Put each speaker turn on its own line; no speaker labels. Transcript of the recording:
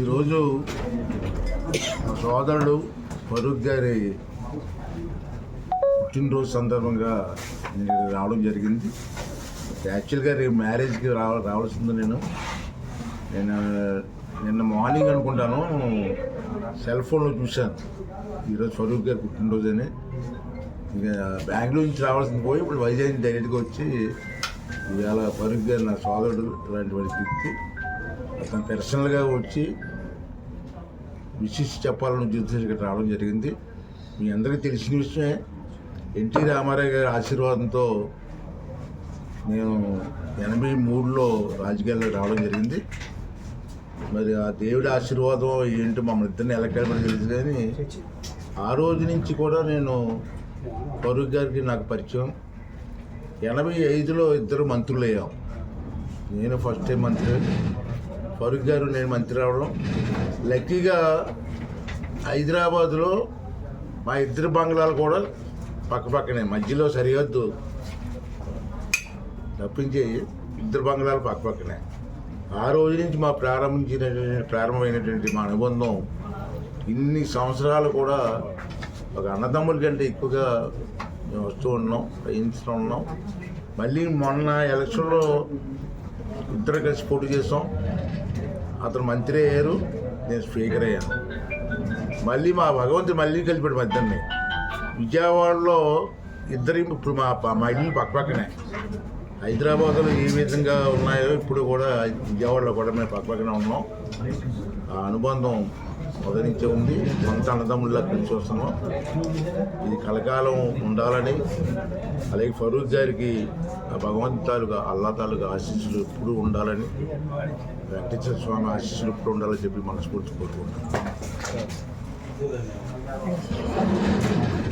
ఈరోజు మా సోదరుడు ఫరూక్ గారి పుట్టినరోజు సందర్భంగా నేను రావడం జరిగింది. యాక్చువల్గా రేపు మ్యారేజ్కి రావ రావాల్సింది నేను. నేను నిన్న మార్నింగ్ అనుకుంటాను సెల్ ఫోన్లో చూశాను. ఈరోజు ఫరూక్ గారి పుట్టినరోజు అని ఇక బెంగళూరు నుంచి రావాల్సింది పోయి ఇప్పుడు వైజాగ్ నుంచి డైరెక్ట్గా వచ్చి ఇవాళ ఫరూక్ గారు నా సోదరుడు ఇలాంటి వాడికి వ్యక్తి అతను పర్సనల్గా వచ్చి విశిష్ట చెప్పాలని ఉద్దేశంతో ఇక్కడ రావడం జరిగింది. మీ అందరికీ తెలిసిన విషయమే. ఎన్టీ రామారావు గారి ఆశీర్వాదంతో నేను ఎనభై మూడులో రాజకీయాల్లో రావడం జరిగింది. మరి ఆ దేవుడి ఆశీర్వాదం ఏంటో మమ్మల్ని ఇద్దరిని ఎలక్కాలని తెలుసు కానీ ఆ రోజు నుంచి కూడా నేను ఫరూక్ గారికి నాకు పరిచయం. ఎనభై ఐదులో ఇద్దరు మంత్రులు అయ్యాం నేను ఫస్ట్ టైం మంత్రి ఫరూక్ గారు నేను మంత్రి రావడం. లక్కీగా హైదరాబాదులో మా ఇద్దరు బంగ్లాలు కూడా పక్క పక్కనే మధ్యలో సరిహద్దు. తప్పించి ఇద్దరు బంగ్లాలు పక్క పక్కనే. ఆ రోజు నుంచి మా ప్రారంభించిన ప్రారంభమైనటువంటి మా అనుబంధం ఇన్ని సంవత్సరాలు కూడా ఒక అన్నదమ్ముల కంటే ఎక్కువగా మేము వస్తూ ఉన్నాం ప్రయత్నిస్తూ ఉన్నాం. మళ్ళీ మొన్న ఎలక్షన్లో ఇద్దరు కలిసి పోటీ చేసాం. అతను మంత్రి అయ్యారు నేను స్పీకర్ అయ్యాను. మళ్ళీ మా భగవంతుడు మళ్ళీ కలిపాడు మధ్యాహ్నం. విజయవాడలో ఇద్దరి ఇప్పుడు మా మా ఇల్లు పక్క పక్కనే హైదరాబాద్లో ఏ విధంగా ఉన్నాయో ఇప్పుడు కూడా విజయవాడలో కూడా మేము పక్కపక్కనే ఉన్నాం. ఆ అనుబంధం మొదటి ఉంది. సొంత అన్నదమ్ముల్లా కలిసి వస్తున్నాం. ఇది కలకాలం ఉండాలని అలాగే ఫరూక్ గారికి ఆ భగవంతు తాలూకా అల్లా తాలూకా ఆశీస్సులు ఎప్పుడు ఉండాలని వెంకటేశ్వర స్వామి ఆశీస్సులు ఎప్పుడు ఉండాలని చెప్పి మనస్ఫూర్తి కోరుకుంటున్నాం.